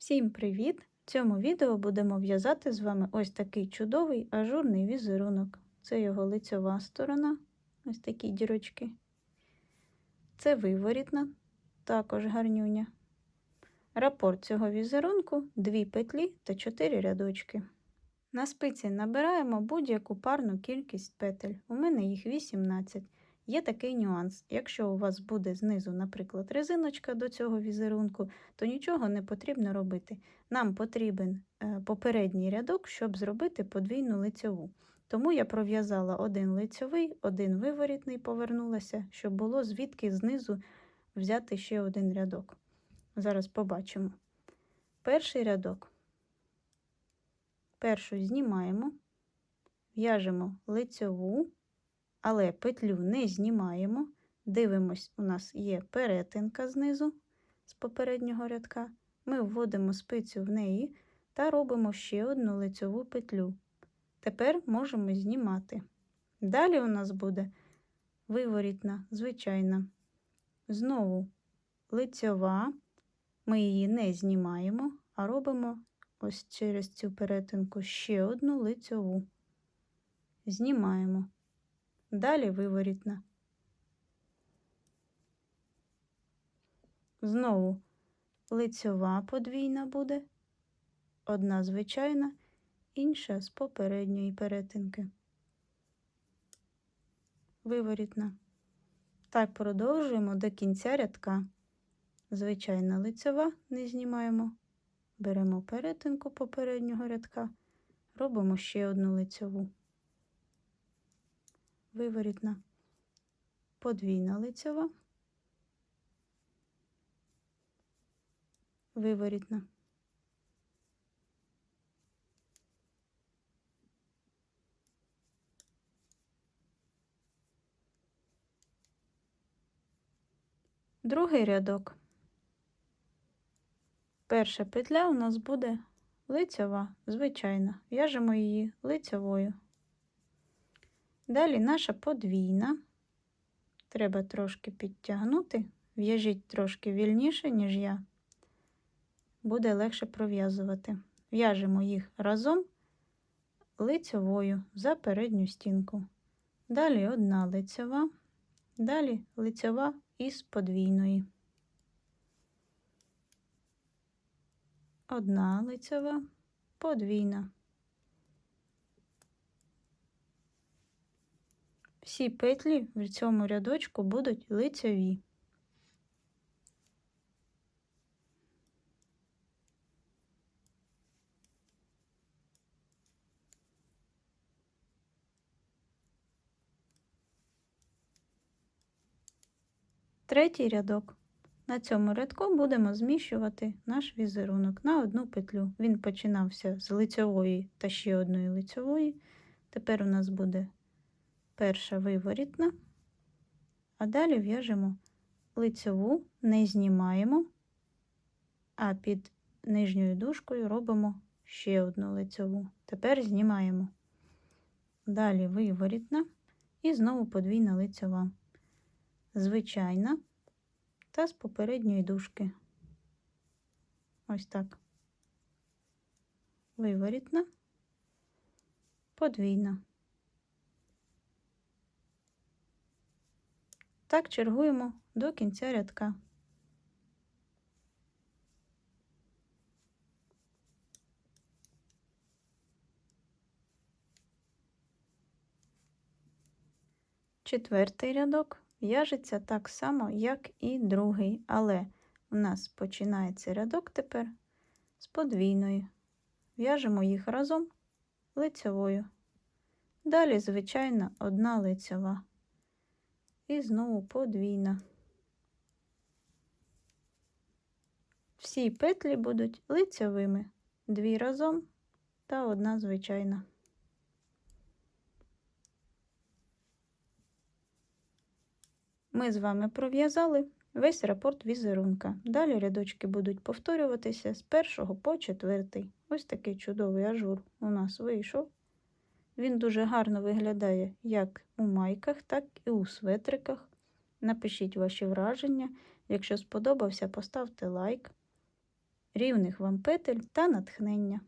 Всім привіт! В цьому відео будемо в'язати з вами ось такий чудовий ажурний візерунок. Це його лицьова сторона, ось такі дірочки. Це виворітна, також гарнюня. Рапорт цього візерунку 2 петлі та 4 рядочки. На спиці набираємо будь-яку парну кількість петель. У мене їх 18. Є такий нюанс. Якщо у вас буде знизу, наприклад, резиночка до цього візерунку, то нічого не потрібно робити. Нам потрібен е, попередній рядок, щоб зробити подвійну лицьову. Тому я пров'язала один лицьовий, один виворітний, повернулася, щоб було звідки знизу взяти ще один рядок. Зараз побачимо. Перший рядок. Першу знімаємо, в'яжемо лицьову але петлю не знімаємо. Дивимось, у нас є перетинка знизу з попереднього рядка. Ми вводимо спицю в неї та робимо ще одну лицьову петлю. Тепер можемо знімати. Далі у нас буде виворітна, звичайна. Знову лицьова, ми її не знімаємо, а робимо ось через цю перетинку ще одну лицьову. Знімаємо. Далі виворітна. Знову лицьова подвійна буде, одна звичайна, інша з попередньої перетинки. Виворітна. Так продовжуємо до кінця рядка. Звичайна лицьова не знімаємо, беремо перетинку попереднього рядка, робимо ще одну лицьову виворітна, подвійна лицьова, виворітна. Другий рядок. Перша петля у нас буде лицьова, звичайна. В'яжемо її лицьовою. Далі наша подвійна. Треба трошки підтягнути, в'яжіть трошки вільніше, ніж я, буде легше пров'язувати. В'яжемо їх разом лицьовою за передню стінку. Далі одна лицьова, далі лицьова із подвійної. Одна лицьова, подвійна. Всі петлі в цьому рядочку будуть лицеві. Третій рядок. На цьому рядку будемо зміщувати наш візерунок на одну петлю. Він починався з лицьової та ще одної лицьової. Тепер у нас буде перша виворітна, а далі в'яжемо лицеву, не знімаємо, а під нижньою дужкою робимо ще одну лицеву. Тепер знімаємо. Далі виворітна і знову подвійна лицева. Звичайна та з попередньої дужки. Ось так. Виворітна, подвійна. Так чергуємо до кінця рядка. Четвертий рядок в'яжеться так само, як і другий, але у нас починається рядок тепер з подвійної. В'яжемо їх разом лицевою. Далі, звичайно, одна лицева і знову подвійна. Всі петлі будуть лицевими, дві разом та одна звичайна. Ми з вами пров'язали весь рапорт візерунка. Далі рядочки будуть повторюватися з першого по четвертий. Ось такий чудовий ажур у нас вийшов. Він дуже гарно виглядає як у майках, так і у светриках. Напишіть ваші враження. Якщо сподобався, поставте лайк. рівних вам петель та натхнення.